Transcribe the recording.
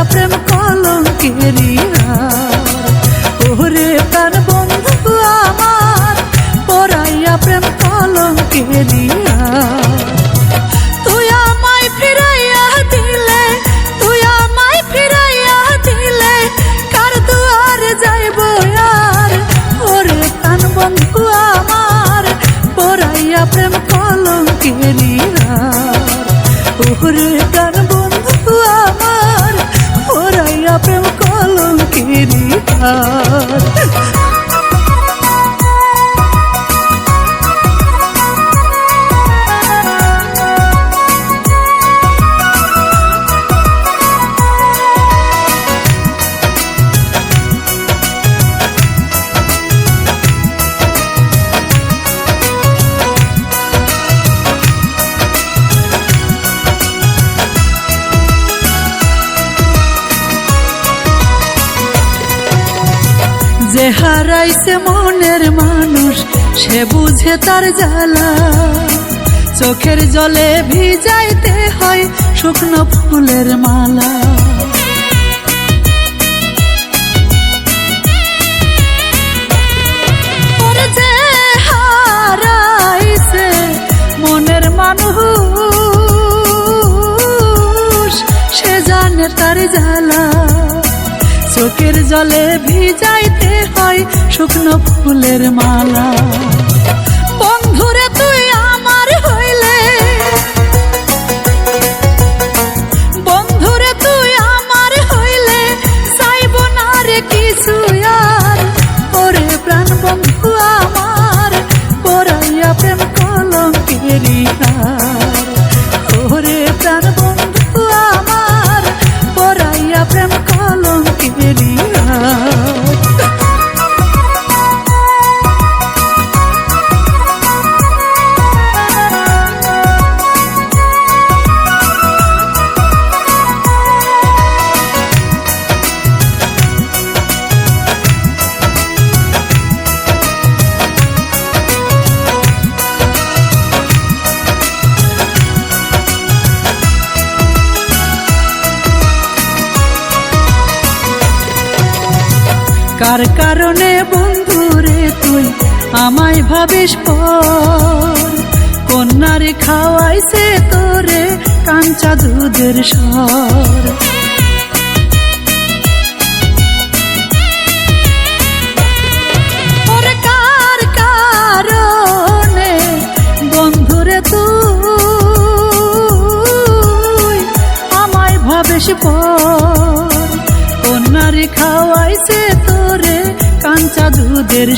পরাইয়া প্রেম কলঙ্কেরি ওরে প্রাণ বন্ধু আমার, পরাইয়া প্রেম কলঙ্কেরি তুই আমায় ফিরাইয়া দিলে, তুই আমায় ফিরাইয়া দিলে, কার দুয়ারে যাইব আর? ওরে প্রাণ বন্ধু আমার, পরাইয়া প্রেম কলঙ্কেরি ওরে কলঙ্কেরি যে হারাইছে মনের মানুষ, সে বুঝে তার জ্বালা। চোখের জলে ভিজাইতে হয় শুকনো ফুলের মালা। মানুষ, সে জানে তার জ্বালা। চোখের জলে ভিজাইতে হয় শুকনো ফুলের মালা। বন্ধুরে, তুই আমার হইলে। বন্ধুরে, তুই আমার হইলে। চাইব না রে কিছু আর। ওরে প্রাণ বন্ধু আমার, পরাইয়া প্রেম কলঙ্কেরি কার কারণে বন্ধুরে তুই আমায় ভাবিস পর? কন্যারে খাওয়াইছে তোরে কাঞ্চা দুধের আমায় ভাবিস পর? দুধের